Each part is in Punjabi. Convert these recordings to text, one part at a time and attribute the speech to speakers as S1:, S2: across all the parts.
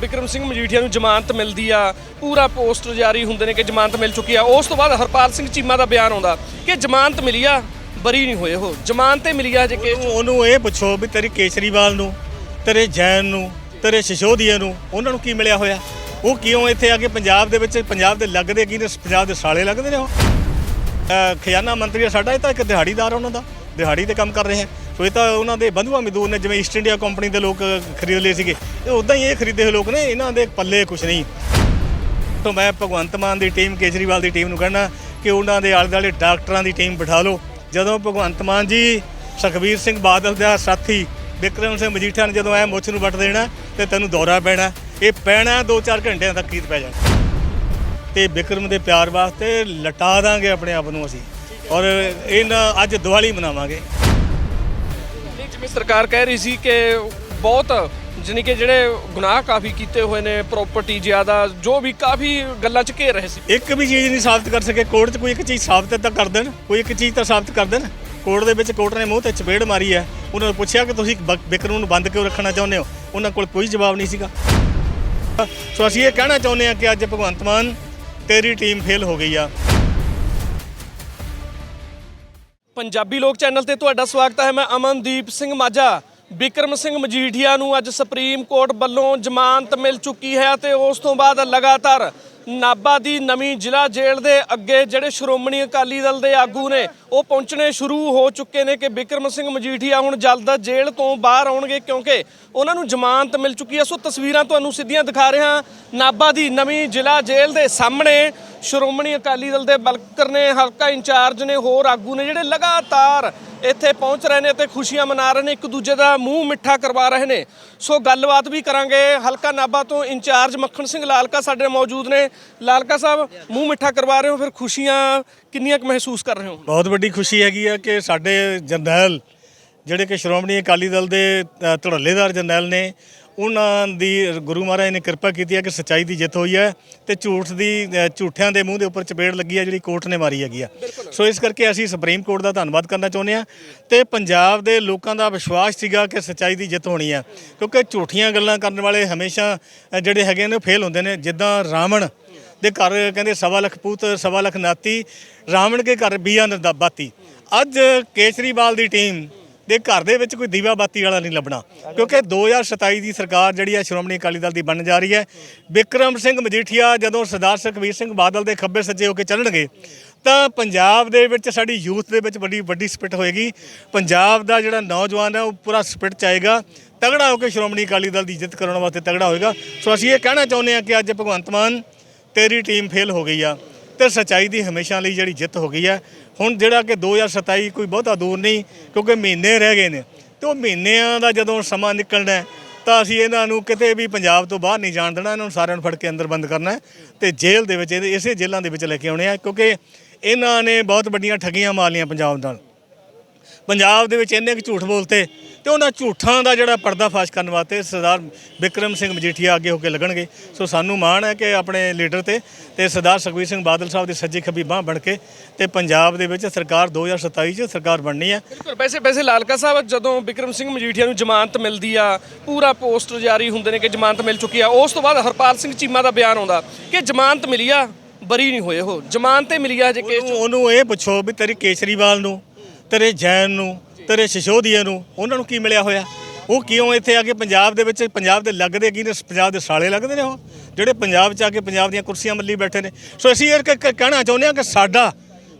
S1: ਬਿਕਰਮ ਸਿੰਘ ਮਜੀਠੀਆ ਨੂੰ ਜ਼ਮਾਨਤ ਮਿਲਦੀ ਆ, ਪੂਰਾ ਪੋਸਟਰ ਜਾਰੀ ਹੁੰਦੇ ਨੇ ਕਿ ਜ਼ਮਾਨਤ ਮਿਲ ਚੁੱਕੀ ਆ। ਉਸ ਤੋਂ ਬਾਅਦ ਹਰਪਾਲ ਸਿੰਘ ਚੀਮਾ ਦਾ ਬਿਆਨ ਆਉਂਦਾ ਕਿ ਜ਼ਮਾਨਤ ਮਿਲੀ ਆ, ਬਰੀ ਨਹੀਂ ਹੋਏ ਉਹ। ਜ਼ਮਾਨਤ ਤੇ ਮਿਲੀ ਆ ਜੇ ਕੇਸ
S2: ਉਹਨੂੰ- ਇਹ ਪੁੱਛੋ ਵੀ ਤੇਰੇ ਕੇਸਰੀਵਾਲ ਨੂੰ, ਤੇਰੇ ਜੈਨ ਨੂੰ, ਤੇਰੇ ਸ਼ਿਸ਼ੋਦੀਆ ਨੂੰ, ਉਹਨਾਂ ਨੂੰ ਕੀ ਮਿਲਿਆ ਹੋਇਆ? ਉਹ ਕਿਉਂ ਇੱਥੇ ਆ ਕੇ ਪੰਜਾਬ ਦੇ ਵਿੱਚ, ਪੰਜਾਬ ਦੇ ਲੱਗਦੇ ਕੀ ਨੇ, ਪੰਜਾਬ ਦੇ ਸਾਲੇ ਲੱਗਦੇ ਨੇ ਉਹ? ਖਜ਼ਾਨਾ ਮੰਤਰੀ ਆ ਸਾਡਾ, ਇਹ ਤਾਂ ਇੱਕ ਦਿਹਾੜੀਦਾਰ ਉਹਨਾਂ ਦਾ। ਦਿਹਾੜੀ ਤੇ ਕੰਮ ਕਰ ਰਹੇ ਸੋ ਕੋਈ ਤਾਂ ਉਹਨਾਂ ਦੇ ਬੰਧੂਆ ਮਜ਼ਦੂਰ ਨੇ, ਜਿਵੇਂ ਈਸਟ ਇੰਡੀਆ ਕੰਪਨੀ ਦੇ ਲੋਕ ਖਰੀਦ ਲਏ ਸੀਗੇ ਇਹ ਉਦਾਂ ਹੀ ਇਹ ਖਰੀਦੇ ਹੋਏ ਲੋਕ ਨੇ, ਇਹਨਾਂ ਦੇ ਪੱਲੇ ਕੁਝ ਨਹੀਂ। ਤੋਂ ਮੈਂ ਭਗਵੰਤ ਮਾਨ ਦੀ ਟੀਮ, ਕੇਜਰੀਵਾਲ ਦੀ ਟੀਮ ਨੂੰ ਕਹਿਣਾ ਕਿ ਉਹਨਾਂ ਦੇ ਆਲੇ ਦੁਆਲੇ ਡਾਕਟਰਾਂ ਦੀ ਟੀਮ ਬਿਠਾ ਲਓ। ਜਦੋਂ ਭਗਵੰਤ ਮਾਨ ਜੀ, ਸੁਖਬੀਰ ਸਿੰਘ ਬਾਦਲ ਦਾ ਸਾਥੀ ਵਿਕਰਮ ਸਿੰਘ ਮਜੀਠਾ ਨੇ ਜਦੋਂ ਐ ਮੁੱਛ ਨੂੰ ਵੱਟ ਦੇਣਾ, ਤੇ ਤੈਨੂੰ ਦੌਰਾ ਪੈਣਾ, ਇਹ ਪੈਣਾ 2-4 ਘੰਟਿਆਂ ਤੱਕ ਕੀਤ ਪੈ ਜਾਣਾ। ਤੇ ਵਿਕਰਮ ਦੇ ਪਿਆਰ ਵਾਸਤੇ ਲਟਾ ਦਾਂਗੇ ਆਪਣੇ ਆਪ ਨੂੰ ਅਸੀਂ। ਔਰ ਇਹਨਾਂ ਅੱਜ ਦੀਵਾਲੀ ਮਨਾਵਾਂਗੇ।
S1: ਜਿਵੇਂ ਸਰਕਾਰ ਕਹਿ ਰਹੀ ਸੀ ਕਿ ਬਹੁਤ, ਜਾਣੀ ਕਿ ਜਿਹੜੇ ਗੁਨਾਹ ਕਾਫੀ ਕੀਤੇ ਹੋਏ ਨੇ ਪ੍ਰਾਪਰਟੀ ਜ਼ਿਆਦਾ, ਜੋ ਵੀ ਕਾਫੀ ਗੱਲਾਂ ਚ ਘੇਰ ਰਹੇ ਸੀ।
S2: ਇੱਕ ਵੀ ਚੀਜ਼ ਨਹੀਂ ਸਾਬਤ ਕਰ ਸਕੇ, ਕੋਰਟ 'ਚ ਕੋਈ ਇੱਕ ਚੀਜ਼ ਸਾਬਤ ਤਾਂ ਕਰ ਦੇਣ, ਕੋਈ ਇੱਕ ਚੀਜ਼ ਤਾਂ ਸਾਬਤ ਕਰ ਦੇਣ। ਕੋਰਟ ਦੇ ਵਿੱਚ ਕੋਰਟ ਨੇ ਮੂੰਹ ਤੇ ਚਪੇੜ ਮਾਰੀ ਹੈ। ਉਹਨਾਂ ਨੂੰ ਪੁੱਛਿਆ ਕਿ ਤੁਸੀਂ ਬ- ਵਿਕਰਮ ਨੂੰ ਬੰਦ ਕਿਉਂ ਰੱਖਣਾ ਚਾਹੁੰਦੇ ਹੋ? ਉਹਨਾਂ ਕੋਲ ਕੋਈ ਜਵਾਬ ਨਹੀਂ ਸੀਗਾ। ਸੋ ਅਸੀਂ ਇਹ ਕਹਿਣਾ ਚਾਹੁੰਦੇ ਹਾਂ ਕਿ ਅੱਜ ਭਗਵੰਤ ਮਾਨ ਤੇਰੀ ਟੀਮ ਫੇਲ ਹੋ ਗਈ ਆ।
S1: ਪੰਜਾਬੀ ਲੋਕ ਚੈਨਲ ਤੇ ਤੁਹਾਡਾ ਸਵਾਗਤ ਹੈ। ਮੈਂ ਅਮਨਦੀਪ ਸਿੰਘ ਮਾਝਾ। ਬਿਕਰਮ ਸਿੰਘ ਮਜੀਠੀਆ ਨੂੰ ਅੱਜ ਸੁਪਰੀਮ ਕੋਰਟ ਵੱਲੋਂ ਜ਼ਮਾਨਤ ਮਿਲ ਚੁੱਕੀ ਹੈ ਤੇ ਉਸ ਤੋਂ ਬਾਅਦ ਲਗਾਤਾਰ ਨਾਭਾ ਦੀ ਨਵੀਂ ਜ਼ਿਲ੍ਹਾ ਜੇਲ੍ਹ ਦੇ ਅੱਗੇ ਜਿਹੜੇ ਸ਼੍ਰੋਮਣੀ ਅਕਾਲੀ ਦਲ ਦੇ ਆਗੂ ਨੇ, ਉਹ ਪਹੁੰਚਣੇ ਸ਼ੁਰੂ ਹੋ ਚੁੱਕੇ ਨੇ ਕਿ ਬਿਕਰਮ ਸਿੰਘ ਮਜੀਠੀਆ ਹੁਣ ਜਲਦ ਜੇਲ੍ਹ ਤੋਂ ਬਾਹਰ ਆਉਣਗੇ ਕਿਉਂਕਿ ਉਹਨਾਂ ਨੂੰ ਜ਼ਮਾਨਤ ਮਿਲ ਚੁੱਕੀ ਹੈ। ਸੋ ਤਸਵੀਰਾਂ ਤੁਹਾਨੂੰ ਸਿੱਧੀਆਂ ਦਿਖਾ ਰਿਹਾ ਨਾਭਾ ਦੀ ਨਵੀਂ ਜ਼ਿਲ੍ਹਾ ਜੇਲ੍ਹ ਦੇ ਸਾਹਮਣੇ ਸ਼੍ਰੋਮਣੀ ਅਕਾਲੀ ਦਲ ਦੇ ਬਲਕਰ ਨੇ ਹਲਕਾ ਇੰਚਾਰਜ ਨੇ ਹੋਰ ਆਗੂ ਨੇ ਜਿਹੜੇ ਲਗਾਤਾਰ ਇੱਥੇ ਪਹੁੰਚ ਰਹੇ ਨੇ ਤੇ ਖੁਸ਼ੀਆਂ ਮਨਾ ਰਹੇ ਨੇ ਇੱਕ ਦੂਜੇ ਦਾ ਮੂੰਹ ਮਿੱਠਾ ਕਰਵਾ ਰਹੇ ਨੇ। ਸੋ ਗੱਲਬਾਤ ਵੀ ਕਰਾਂਗੇ। ਹਲਕਾ ਨਾਭਾ ਤੋਂ ਇੰਚਾਰਜ ਮੱਖਣ ਸਿੰਘ ਲਾਲਕਾ ਸਾਡੇ ਨਾਲ ਮੌਜੂਦ ਨੇ। ਲਾਲਕਾ ਸਾਹਿਬ ਮੂੰਹ ਮਿੱਠਾ ਕਰਵਾ ਰਹੇ ਹੋ ਫਿਰ ਖੁਸ਼ੀਆਂ ਕਿੰਨੀਆਂ ਕੁ ਮਹਿਸੂਸ ਕਰ ਰਹੇ ਹੋ
S2: ਬਹੁਤ ਵੱਡੀ ਖੁਸ਼ੀ ਹੈਗੀ ਆ ਕਿ ਸਾਡੇ ਜਰਨੈਲ ਜਿਹੜੇ ਕਿ ਸ਼੍ਰੋਮਣੀ ਅਕਾਲੀ ਦਲ ਦੇ ਅ, ਧੜੱਲੇਦਾਰ ਜਰਨੈਲ ਨੇ ਉਹਨਾਂ ਦੀ ਗੁਰੂ ਮਹਾਰਾਜ ਨੇ ਕਿਰਪਾ ਕੀਤੀ ਹੈ ਕਿ ਸੱਚਾਈ ਦੀ ਜਿੱਤ ਹੋਈ ਹੈ ਤੇ ਝੂਠ ਦੀ ਝੂਠਿਆਂ ਦੇ ਮੂੰਹ ਦੇ ਉੱਪਰ ਚਪੇੜ ਲੱਗੀ ਹੈ ਜਿਹੜੀ ਕੋਰਟ ਨੇ ਮਾਰੀ ਹੈਗੀ ਆ। ਸੋ ਇਸ ਕਰਕੇ ਅਸੀਂ ਸੁਪਰੀਮ ਕੋਰਟ ਦਾ ਧੰਨਵਾਦ ਕਰਨਾ ਚਾਹੁੰਦੇ ਆ ਤੇ ਪੰਜਾਬ ਦੇ ਲੋਕਾਂ ਦਾ ਵਿਸ਼ਵਾਸ ਸੀਗਾ ਕਿ ਸੱਚਾਈ ਦੀ ਜਿੱਤ ਹੋਣੀ ਆ ਕਿਉਂਕਿ ਝੂਠੀਆਂ ਗੱਲਾਂ ਕਰਨ ਵਾਲੇ ਹਮੇਸ਼ਾ ਜਿਹੜੇ ਹੈਗੇ ਨੇ ਫੇਲ ਹੁੰਦੇ ਨੇ। ਜਿੱਦਾਂ ਰਾਵਣ ਦੇ ਘਰ ਕਹਿੰਦੇ ਸਵਾ ਲੱਖ ਪੂਤ ਸਵਾ ਲੱਖ ਨਾਤੀ ਰਾਵਣ ਕੇ ਘਰ ਬੀਆ ਨਦਾ ਬਾਤੀ। ਅੱਜ ਕੇਜਰੀਵਾਲ ਦੀ ਟੀਮ ਦੇ ਘਰ ਦੇ ਵਿੱਚ ਕੋਈ ਦੀਵਾ ਬਾਤੀ ਵਾਲਾ ਨਹੀਂ ਲੱਭਣਾ। ਕਿਉਂਕਿ 2027 ਦੀ ਸਰਕਾਰ ਜਿਹੜੀ ਹੈ ਸ਼੍ਰੋਮਣੀ ਅਕਾਲੀ ਦਲ ਦੀ ਬਣਨ ਜਾ ਰਹੀ ਹੈ। ਵਿਕਰਮ ਸਿੰਘ ਮਜੀਠੀਆ ਜਦੋਂ ਸਰਦਾਰ ਸੁਖਬੀਰ ਸਿੰਘ ਬਾਦਲ ਦੇ ਖੱਬੇ ਸੱਜੇ ਹੋ ਕੇ ਚੱਲਣਗੇ, ਤਾਂ ਪੰਜਾਬ ਦੇ ਵਿੱਚ ਸਾਡੀ ਯੂਥ ਦੇ ਵਿੱਚ ਵੱਡੀ ਵੱਡੀ ਸਪਿਟ ਹੋਏਗੀ। ਪੰਜਾਬ ਦਾ ਜਿਹੜਾ ਨੌਜਵਾਨ ਹੈ, ਉਹ ਪੂਰਾ ਸਪਿਟ ਚਾਹੇਗਾ ਤਗੜਾ ਹੋ ਕੇ ਸ਼੍ਰੋਮਣੀ ਅਕਾਲੀ ਦਲ ਦੀ ਜਿੱਤ ਕਰਨ ਵਾਸਤੇ ਤਗੜਾ ਹੋਏਗਾ। ਸੋ ਅਸੀਂ ਇਹ ਕਹਿਣਾ ਚਾਹੁੰਦੇ ਹਾਂ ਕਿ ਅੱਜ ਭਗਵੰਤ ਮਾਨ, ਤੇਰੀ ਟੀਮ ਫੇਲ ਹੋ ਗਈ ਆ। ਤੇ ਸਚਾਈ ਦੀ ਹਮੇਸ਼ਾ ਲਈ ਜਿਹੜੀ ਜਿੱਤ ਹੋ ਗਈ ਹੈ ਹੁਣ ਜਿਹੜਾ ਕਿ 2027 ਕੋਈ ਬਹੁਤਾ ਦੂਰ ਨਹੀਂ, ਕਿਉਂਕਿ ਮਹੀਨੇ ਰਹਿ ਗਏ ਨੇ। ਤੇ ਉਹ ਮਹੀਨਿਆਂ ਦਾ ਜਦੋਂ ਸਮਾਂ ਨਿਕਲਣਾ ਤਾਂ ਅਸੀਂ ਇਹਨਾਂ ਨੂੰ ਕਿਤੇ ਵੀ ਪੰਜਾਬ ਤੋਂ ਬਾਹਰ ਨਹੀਂ ਜਾਣ ਦੇਣਾ। ਇਹਨਾਂ ਨੂੰ ਸਾਰਿਆਂ ਨੂੰ ਫੜ ਕੇ ਅੰਦਰ ਬੰਦ ਕਰਨਾ ਹੈ ਤੇ ਜੇਲ੍ਹ ਦੇ ਵਿੱਚ, ਇਹਦੇ- ਇਸੇ ਜੇਲ੍ਹਾਂ ਦੇ ਵਿੱਚ ਲੈ ਕੇ ਆਉਣੇ ਆ, ਕਿਉਂਕਿ ਇਹਨਾਂ ਨੇ ਬਹੁਤ ਵੱਡੀਆਂ ਠੱਗੀਆਂ ਮਾਰ ਮਾਰੀਆਂ ਪੰਜਾਬ ਨਾਲ। ਪੰਜਾਬ ਦੇ ਵਿੱਚ ਇੰਨੇ ਕੁ ਝੂਠ ਬੋਲਤੇ ਤੇ ਉਹਨਾਂ ਝੂਠਾਂ ਦਾ ਜਿਹੜਾ ਪਰਦਾਫਾਸ਼ ਕਰਨ ਵਾਸਤੇ ਸਰਦਾਰ ਵਿਕਰਮ ਸਿੰਘ ਮਜੀਠੀਆ ਅੱਗੇ ਹੋ ਕੇ ਲੱਗਣਗੇ। ਸੋ ਸਾਨੂੰ ਮਾਣ ਹੈ ਕਿ ਆਪਣੇ ਲੀਡਰ ਤੇ ਤੇ ਸਰਦਾਰ ਸੁਖਬੀਰ ਸਿੰਘ ਬਾਦਲ ਸਾਹਿਬ ਦੀ ਸੱਜੀ ਖੱਬੀ ਬਾਹ ਬਣ ਕੇ ਤੇ ਪੰਜਾਬ ਦੇ ਵਿੱਚ ਸਰਕਾਰ 2027 ਚ ਸਰਕਾਰ ਬਣਨੀ ਹੈ।
S1: ਬਿਲਕੁਲ ਵੈਸੇ ਵੈਸੇ ਲਾਲਕਾ ਸਾਹਿਬ ਜਦੋਂ ਬਿਕਰਮ ਸਿੰਘ ਮਜੀਠੀਆ ਨੂੰ ਜ਼ਮਾਨਤ ਮਿਲਦੀ ਆ ਪੂਰਾ ਪੋਸਟਰ ਜਾਰੀ ਹੁੰਦੇ ਨੇ ਕਿ ਜ਼ਮਾਨਤ ਮਿਲ ਚੁੱਕੀ ਆ ਉਸ ਤੋਂ ਬਾਅਦ ਹਰਪਾਲ ਸਿੰਘ ਚੀਮਾ ਦਾ ਬਿਆਨ ਆਉਂਦਾ ਕਿ ਜ਼ਮਾਨਤ ਮਿਲੀ ਆ ਬਰੀ ਨਹੀਂ ਹੋਏ ਉਹ। ਜ਼ਮਾਨਤ ਤੇ ਮਿਲੀ ਆ ਜੇ ਕੇਸ
S2: ਉਹਨੂੰ ਇਹ ਪੁੱਛੋ ਵੀ ਤੇਰੀ ਕੇਸਰੀਵਾਲ ਨੂੰ ਤੇਰੇ ਜੈਨ ਨੂੰ ਤੇਰੇ ਸ਼ਿਸ਼ੋਦੀਆ ਨੂੰ ਉਹਨਾਂ ਨੂੰ ਕੀ ਮਿਲਿਆ ਹੋਇਆ? ਉਹ ਕਿਉਂ ਇੱਥੇ ਆ ਕੇ ਪੰਜਾਬ ਦੇ ਵਿੱਚ ਪੰਜਾਬ ਦੇ ਲੱਗਦੇ ਕੀ ਨੇ ਪੰਜਾਬ ਦੇ ਸਾਲੇ ਲੱਗਦੇ ਨੇ ਉਹ? ਜਿਹੜੇ ਪੰਜਾਬ 'ਚ ਆ ਕੇ ਪੰਜਾਬ ਦੀਆਂ ਕੁਰਸੀਆਂ ਮੱਲੀ ਬੈਠੇ ਨੇ। ਸੋ ਅਸੀਂ ਇਹ ਕਹਿਣਾ ਚਾਹੁੰਦੇ ਹਾਂ ਕਿ ਸਾਡਾ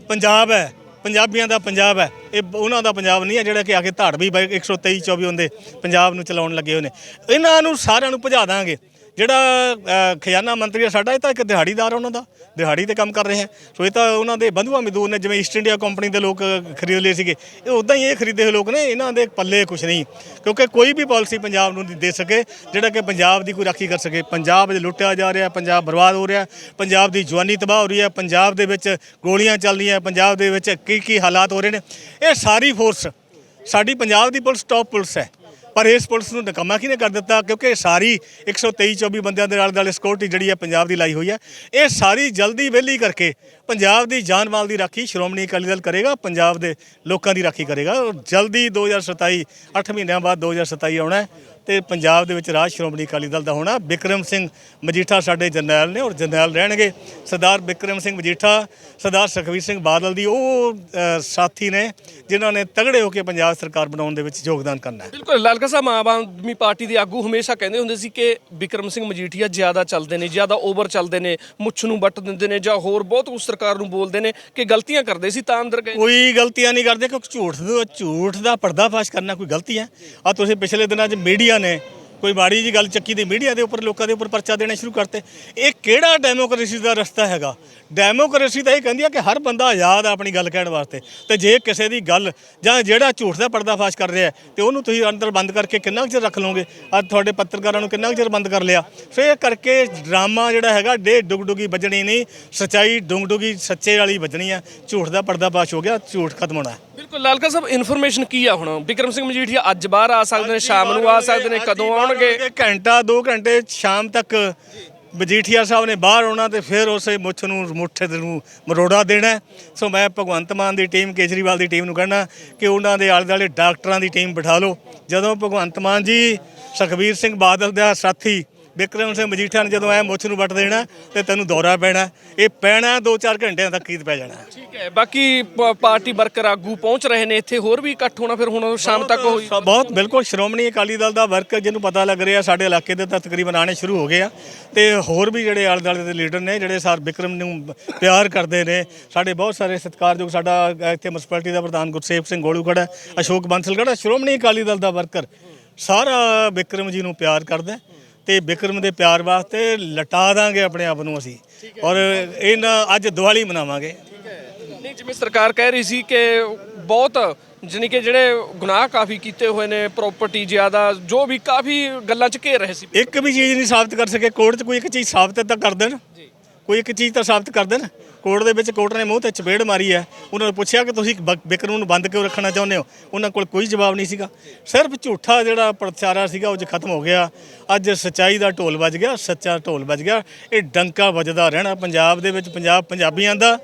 S2: ਪੰਜਾਬ ਹੈ ਪੰਜਾਬੀਆਂ ਦਾ ਪੰਜਾਬ ਹੈ। ਇਹ ਉਹਨਾਂ ਦਾ ਪੰਜਾਬ ਨਹੀਂ ਹੈ ਜਿਹੜਾ ਕਿ ਆ ਕੇ ਧਾੜ ਵੀ 123 24 ਹੁੰਦੇ ਪੰਜਾਬ ਨੂੰ ਚਲਾਉਣ ਲੱਗੇ ਹੋਏ ਨੇ। ਇਹਨਾਂ ਨੂੰ ਸਾਰਿਆਂ ਨੂੰ ਭਜਾ ਦਾਂਗੇ। ਜਿਹੜਾ ਖਜ਼ਾਨਾ ਮੰਤਰੀ ਹੈ ਸਾਡਾ ਇਹ ਤਾਂ ਇੱਕ ਦਿਹਾੜੀਦਾਰ ਉਹਨਾਂ ਦਾ, ਦਿਹਾੜੀ ਤੇ ਕੰਮ ਕਰ ਰਿਹਾ ਸੋ ਇਹ ਤਾਂ ਉਹਨਾਂ ਦੇ ਬੰਧੂਆ ਮਜ਼ਦੂਰ ਨੇ, ਜਿਵੇਂ ਈਸਟ ਇੰਡੀਆ ਕੰਪਨੀ ਦੇ ਲੋਕ ਖਰੀਦ ਲਏ ਸੀਗੇ। ਇਹ ਉਦਾਂ ਹੀ ਇਹ ਖਰੀਦੇ ਹੋਏ ਲੋਕ ਨੇ, ਇਹਨਾਂ ਦੇ ਪੱਲੇ ਕੁਝ ਨਹੀਂ। ਕਿਉਂਕਿ ਕੋਈ ਵੀ ਪਾਲਿਸੀ ਪੰਜਾਬ ਨੂੰ ਨਹੀਂ ਦੇ ਸਕੇ, ਜਿਹੜਾ ਕਿ ਪੰਜਾਬ ਦੀ ਕੋਈ ਰਾਖੀ ਕਰ ਸਕੇ। ਪੰਜਾਬ 'ਚ ਲੁੱਟਿਆ ਜਾ ਰਿਹਾ, ਪੰਜਾਬ ਬਰਬਾਦ ਹੋ ਰਿਹਾ, ਪੰਜਾਬ ਦੀ ਜਵਾਨੀ ਤਬਾਹ ਹੋ ਰਹੀ ਹੈ, ਪੰਜਾਬ ਦੇ ਵਿੱਚ ਗੋਲੀਆਂ ਚੱਲ ਰਹੀਆਂ, ਪੰਜਾਬ ਦੇ ਵਿੱਚ ਕੀ ਕੀ ਹਾਲਾਤ ਹੋ ਰਹੇ ਨੇ। ਇਹ ਸਾਰੀ ਫੋਰਸ ਸਾਡੀ ਪੰਜਾਬ ਦੀ ਪੁਲਿਸ ਟੌਪ ਪੁਲਿਸ ਹੈ। ਪਰ ਇਸ ਪੁਲਿਸ ਨੂੰ ਨਕਮਾ ਕਿਹਨੇ ਕਰ ਦਿੱਤਾ? ਕਿਉਂਕਿ ਸਾਰੀ 123 24 ਬੰਦਿਆਂ ਦੇ ਨਾਲ ਨਾਲ ਸਿਕਿਉਰਿਟੀ ਜਿਹੜੀ ਹੈ ਪੰਜਾਬ ਦੀ ਲਾਈ ਹੋਈ ਹੈ। ਇਹ ਸਾਰੀ ਜਲਦੀ ਵਿਹਲੀ ਕਰਕੇ ਪੰਜਾਬ ਦੀ ਜਾਨ ਮਾਲ ਦੀ ਰਾਖੀ ਸ਼੍ਰੋਮਣੀ ਅਕਾਲੀ ਦਲ ਕਰੇਗਾ, ਪੰਜਾਬ ਦੇ ਲੋਕਾਂ ਦੀ ਰਾਖੀ ਕਰੇਗਾ। ਔਰ ਜਲਦੀ 2027 8 ਮਹੀਨਿਆਂ ਬਾਅਦ 2027 ਆਉਣਾ ਹੈ ਤੇ ਪੰਜਾਬ ਦੇ ਵਿੱਚ ਰਾਜ ਸ਼੍ਰੋਮਣੀ ਅਕਾਲੀ ਦਲ ਦਾ ਹੋਣਾ। ਬਿਕਰਮ ਸਿੰਘ ਮਜੀਠਾ ਸਾਡੇ ਜਰਨੈਲ ਨੇ ਔਰ ਜਰਨੈਲ ਰਹਿਣਗੇ ਸਰਦਾਰ ਬਿਕਰਮ ਸਿੰਘ ਮਜੀਠਾ, ਸਰਦਾਰ ਸੁਖਬੀਰ ਸਿੰਘ ਬਾਦਲ ਦੀ। ਉਹ ਸਾਥੀ ਨੇ ਜਿਨ੍ਹਾਂ ਨੇ ਤਗੜੇ ਹੋ ਕੇ ਪੰਜਾਬ ਸਰਕਾਰ ਬਣਾਉਣ ਦੇ ਵਿੱਚ ਯੋਗਦਾਨ ਕਰਨਾ ਹੈ।
S1: ਬਿਲਕੁਲ, ਲਾਲਕਾ ਸਾਹਿਬ, ਆਮ ਆਦਮੀ ਪਾਰਟੀ ਦੇ ਆਗੂ ਹਮੇਸ਼ਾ ਕਹਿੰਦੇ ਹੁੰਦੇ ਸੀ ਕਿ ਬਿਕਰਮ ਸਿੰਘ ਮਜੀਠੀਆ ਜ਼ਿਆਦਾ ਚੱਲਦੇ ਨੇ, ਜ਼ਿਆਦਾ ਓਵਰ ਚੱਲਦੇ ਨੇ, ਮੁੱਛ ਨੂੰ ਵੱਟ ਦਿੰਦੇ ਨੇ ਜਾਂ ਹੋਰ ਬਹੁਤ ਕੁਝ ਸਰਕਾਰ ਨੂੰ ਬੋਲਦੇ ਨੇ ਕਿ ਗਲਤੀਆਂ ਕਰਦੇ ਸੀ ਤਾਂ ਅੰਦਰ ਗਏ।
S2: ਕੋਈ ਗਲਤੀਆਂ ਨਹੀਂ ਕਰਦੇ ਕਿਉਂਕਿ ਝੂਠ ਝੂਠ ਦਾ ਪਰਦਾਫਾਸ਼ ਕਰਨਾ ਕੋਈ ਗਲਤੀ ਹੈ। ਆ ਤੁਸੀਂ ਪਿਛਲੇ ਦਿਨਾਂ 'ਚ ਮੀਡੀਆ ਨੇ ਕੋਈ ਮਾੜੀ ਜੀ ਗੱਲ ਚੱਕੀ ਦੀ ਮੀਡੀਆ ਦੇ ਉੱਪਰ ਲੋਕਾਂ ਦੇ ਉੱਪਰ ਪਰਚਾ ਦੇਣਾ ਸ਼ੁਰੂ ਕਰਤੇ। ਇਹ ਕਿਹੜਾ ਡੈਮੋਕ੍ਰੇਸੀ ਦਾ ਰਸਤਾ ਹੈਗਾ? ਡੈਮੋਕ੍ਰੇਸੀ ਤਾਂ ਇਹ ਕਹਿੰਦੀ ਆ ਕਿ ਹਰ ਬੰਦਾ ਆਜ਼ਾਦ ਆ ਆਪਣੀ ਗੱਲ ਕਹਿਣ ਵਾਸਤੇ। ਤੇ ਜੇ ਕਿਸੇ ਦੀ ਗੱਲ ਜਾਂ ਜਿਹੜਾ ਝੂਠ ਦਾ ਪਰਦਾਫਾਸ਼ ਕਰ ਰਿਹਾ ਹੈ, ਤੇ ਉਹਨੂੰ ਤੁਸੀਂ ਅੰਦਰ ਬੰਦ ਕਰਕੇ ਕਿੰਨਾ ਕੁ ਚਿਰ ਰੱਖ ਲਓਗੇ? ਅੱਜ ਤੁਹਾਡੇ ਪੱਤਰਕਾਰਾਂ ਨੂੰ ਕਿੰਨਾ ਕੁ ਚਿਰ ਬੰਦ ਕਰ ਲਿਆ? ਸੋ ਇਹ ਕਰਕੇ ਡਰਾਮਾ ਜਿਹੜਾ ਹੈਗਾ ਡੇ ਡੁਗਡੁਗੀ ਵੱਜਣੀ ਨਹੀਂ ਸਚਾਈ ਡੁਗਡੁਗੀ ਸੱਚੇ ਵਾਲੀ ਵੱਜਣੀ ਆ। ਝੂਠ ਦਾ ਪਰਦਾਫਾਸ਼ ਹੋ ਗਿਆ ਝੂਠ ਖਤਮ ਹੋਣਾ।
S1: ਬਿਲਕੁਲ ਲਾਲਕਾ ਸਾਹਿਬ ਇਨਫੋਰਮੇਸ਼ਨ ਕੀ ਆ ਹੁਣ? ਵਿਕਰਮ ਸਿੰਘ ਮਜੀਠੀਆ ਅੱਜ ਬਾਹਰ ਆ ਸਕਦੇ ਨੇ ਸ਼ਾਮ ਨੂੰ ਆ ਸਕਦੇ ਨੇ ਕਦੋਂ ਆਉਣਗੇ?
S2: ਘੰਟਾ 2 ਘੰਟੇ ਸ਼ਾਮ ਤੱਕ ਮਜੀਠੀਆ ਸਾਹਿਬ ਨੇ ਬਾਹਰ ਆਉਣਾ ਤੇ ਫਿਰ ਉਸੇ ਮੁੱਛ ਨੂੰ ਮੁੱਠੇ ਨੂੰ ਮਰੋੜਾ ਦੇਣਾ। ਸੋ ਮੈਂ ਭਗਵੰਤ ਮਾਨ ਦੀ ਟੀਮ ਕੇਜਰੀਵਾਲ ਦੀ ਟੀਮ ਨੂੰ ਕਹਿਣਾ ਕਿ ਉਹਨਾਂ ਦੇ ਆਲੇ ਦੁਆਲੇ ਡਾਕਟਰਾਂ ਦੀ ਟੀਮ ਬਿਠਾ ਲਓ। ਜਦੋਂ ਭਗਵੰਤ ਮਾਨ ਜੀ ਸੁਖਬੀਰ ਸਿੰਘ ਬਾਦਲ ਦਾ ਸਾਥੀ ਵਿਕਰਮ ਸਿੰਘ ਮਜੀਠਾ ਨੇ ਜਦੋਂ ਐ ਮੁੱਛ ਨੂੰ ਵੱਟ ਦੇਣਾ ਤੇ ਤੈਨੂੰ ਦੌਰਾ ਪੈਣਾ। ਇਹ ਪੈਣਾ 2-4 ਘੰਟਿਆਂ ਤੱਕ ਕੀਤ ਪੈ ਜਾਣਾ।
S1: ਠੀਕ ਹੈ ਬਾਕੀ ਪ- ਪਾਰਟੀ ਵਰਕਰ ਆਗੂ ਪਹੁੰਚ ਰਹੇ ਨੇ ਇੱਥੇ ਹੋਰ ਵੀ ਇਕੱਠ ਹੋਣਾ ਫਿਰ ਹੁਣ ਸ਼ਾਮ ਤੱਕ ਹੋਈ
S2: ਸੋ ਬਹੁਤ ਬਿਲਕੁਲ ਸ਼੍ਰੋਮਣੀ ਅਕਾਲੀ ਦਲ ਦਾ ਵਰਕ ਜਿਹਨੂੰ ਪਤਾ ਲੱਗ ਰਿਹਾ ਸਾਡੇ ਇਲਾਕੇ ਦੇ ਤਾਂ ਤਕਰੀਬਨ ਆਣੇ ਸ਼ੁਰੂ ਹੋ ਗਏ ਆ। ਤੇ ਹੋਰ ਵੀ ਜਿਹੜੇ ਆਲੇ ਦੁਆਲੇ ਦੇ ਲੀਡਰ ਨੇ ਜਿਹੜੇ ਸਰ ਵਿਕਰਮ ਨੂੰ ਪਿਆਰ ਕਰਦੇ ਨੇ ਸਾਡੇ ਬਹੁਤ ਸਾਰੇ ਸਤਿਕਾਰਯੋਗ ਸਾਡਾ ਇੱਥੇ ਮਿਊਨਿਸਪੈਲਿਟੀ ਦਾ ਪ੍ਰਧਾਨ ਗੁਰਸੇਵ ਸਿੰਘ ਗੋਲੂ ਖੜਾ ਅਸ਼ੋਕ ਬੰਸਲ ਖੜਾ ਸ਼੍ਰੋਮਣੀ ਅਕਾਲੀ ਦਲ ਦਾ ਵਰਕਰ ਸਾਰਾ ਵਿਕਰਮ ਜੀ ਨੂੰ ਪਿਆਰ ਕਰਦਾ। ਹੈ ਤੇ ਵਿਕਰਮ ਦੇ ਪਿਆਰ ਵਾਸਤੇ ਲਟਾ ਦਾਂਗੇ ਆਪਣੇ ਆਪ ਨੂੰ ਅਸੀਂ। ਔਰ ਇਹਨਾਂ ਅੱਜ ਦੀਵਾਲੀ ਮਨਾਵਾਂਗੇ।
S1: ਨਹੀਂ ਜਿਵੇਂ ਸਰਕਾਰ ਕਹਿ ਰਹੀ ਸੀ ਕਿ ਬਹੁਤ ਜਾਣੀ ਕਿ ਜਿਹੜੇ ਗੁਨਾਹ ਕਾਫੀ ਕੀਤੇ ਹੋਏ ਨੇ ਪ੍ਰਾਪਰਟੀ ਜ਼ਿਆਦਾ ਜੋ ਵੀ ਕਾਫੀ ਗੱਲਾਂ ਚ ਘੇਰ ਰਹੇ ਸੀ।
S2: ਇੱਕ ਵੀ ਚੀਜ਼ ਨਹੀਂ ਸਾਬਤ ਕਰ ਸਕੇ ਕੋਰਟ 'ਚ ਕੋਈ ਇੱਕ ਚੀਜ਼ ਸਾਬਤ ਤਾਂ ਕਰ ਦੇਣ। ਕੋਈ ਇੱਕ ਚੀਜ਼ ਤਾਂ ਸਾਬਤ ਕਰ ਦੇਣ। ਕੋਰਟ ਦੇ ਵਿੱਚ ਕੋਰਟ ਨੇ ਮੂੰਹ ਤੇ ਚਪੇੜ ਮਾਰੀ ਹੈ। ਉਹਨਾਂ ਨੂੰ ਪੁੱਛਿਆ ਕਿ ਤੁਸੀਂ ਬ- ਵਿਕਰਮ ਨੂੰ ਬੰਦ ਕਿਉਂ ਰੱਖਣਾ ਚਾਹੁੰਦੇ ਹੋ? ਉਹਨਾਂ ਕੋਲ ਕੋਈ ਜਵਾਬ ਨਹੀਂ ਸੀਗਾ। ਸਿਰਫ ਝੂਠਾ ਜਿਹੜਾ ਪ੍ਰਚਾਰਾ ਸੀਗਾ, ਉਹ 'ਚ ਖਤਮ ਹੋ ਗਿਆ। ਅੱਜ ਸਚਾਈ ਦਾ ਢੋਲ ਵੱਜ ਗਿਆ, ਸੱਚਾ ਢੋਲ ਵੱਜ ਗਿਆ। ਇਹ ਡੰਕਾ ਵੱਜਦਾ ਰਹਿਣਾ ਪੰਜਾਬ ਦੇ ਵਿੱਚ, ਪੰਜਾਬ ਪੰਜਾਬੀਆਂ ਦਾ।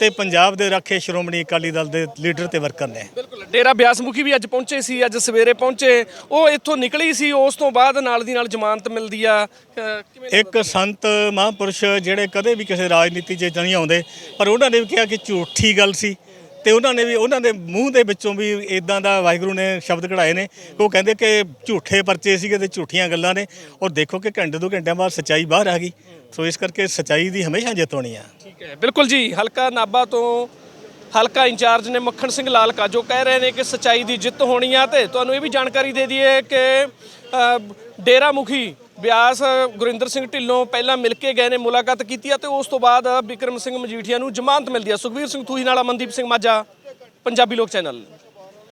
S2: ਤੇ ਪੰਜਾਬ ਦੇ ਰਾਖੇ ਸ਼੍ਰੋਮਣੀ ਅਕਾਲੀ ਦਲ ਦੇ ਲੀਡਰ ਤੇ ਵਰਕਰ ਨੇ।
S1: ਬਿਲਕੁਲ। ਡੇਰਾ ਬਿਆਸਮੁਖੀ ਵੀ ਅੱਜ ਪਹੁੰਚੇ ਸੀ ਅੱਜ ਸਵੇਰੇ ਪਹੁੰਚੇ। ਉਹ ਇੱਥੋਂ ਨਿਕਲੀ ਸੀ ਉਸ ਤੋਂ ਬਾਅਦ ਨਾਲ ਦੀ ਨਾਲ ਜ਼ਮਾਨਤ ਮਿਲਦੀ ਆ।
S2: ਇੱਕ ਸੰਤ ਮਹਾਂਪੁਰਸ਼ ਜਿਹੜੇ ਕਦੇ ਵੀ ਕਿਸੇ ਰਾਜਨੀਤੀ 'ਚ ਨਹੀਂ ਆਉਂਦੇ ਪਰ ਉਹਨਾਂ ਨੇ ਵੀ ਕਿਹਾ ਕਿ ਝੂਠੀ ਗੱਲ ਸੀ। ਤੇ ਉਹਨਾਂ ਨੇ ਵੀ ਉਹਨਾਂ ਦੇ ਮੂੰਹ ਦੇ ਵਿੱਚੋਂ ਵੀ ਇਦਾਂ ਦਾ ਵਾਹਿਗੁਰੂ ਨੇ ਸ਼ਬਦ ਕਢਾਏ ਨੇ। ਉਹ ਕਹਿੰਦੇ ਕਿ ਝੂਠੇ ਪਰਚੇ ਸੀਗੇ ਤੇ ਝੂਠੀਆਂ ਗੱਲਾਂ ਨੇ। ਔਰ ਦੇਖੋ ਕਿ ਘੰਟੇ ਦੋ ਘੰਟਿਆਂ ਬਾਅਦ ਸੱਚਾਈ ਬਾਹਰ ਆ ਗਈ। ਸੋ ਇਸ ਕਰਕੇ ਸੱਚਾਈ ਦੀ ਹਮੇਸ਼ਾ ਜਿੱਤ ਹੋਣੀ ਆ।
S1: ਠੀਕ ਹੈ। ਬਿਲਕੁਲ ਜੀ, ਹਲਕਾ ਨਾਬਾ ਤੋਂ ਹਲਕਾ ਇੰਚਾਰਜ ਨੇ ਮੱਖਣ ਸਿੰਘ ਲਾਲਕਾ, ਜੋ ਕਹਿ ਰਹੇ ਨੇ ਕਿ ਸਚਾਈ ਦੀ ਜਿੱਤ ਹੋਣੀ ਆ ਤੇ ਤੁਹਾਨੂੰ ਇਹ ਵੀ ਜਾਣਕਾਰੀ ਦੇ ਦਈਏ ਕਿ ਡੇਰਾ ਮੁਖੀ ਬਿਆਸ ਗੁਰਿੰਦਰ ਸਿੰਘ ਢਿੱਲੋਂ ਪਹਿਲਾਂ ਮਿਲ ਕੇ ਗਏ ਨੇ, ਮੁਲਾਕਾਤ ਕੀਤੀ ਆ ਤੇ ਉਸ ਤੋਂ ਬਾਅਦ ਬਿਕਰਮ ਸਿੰਘ ਮਜੀਠੀਆ ਨੂੰ ਜ਼ਮਾਨਤ ਮਿਲਦੀ ਆ। ਸੁਖਵੀਰ ਸਿੰਘ ਥੂਹੀ ਨਾਲ ਅਮਨਦੀਪ ਸਿੰਘ ਮਾਝਾ, ਪੰਜਾਬੀ ਲੋਕ ਚੈਨਲ।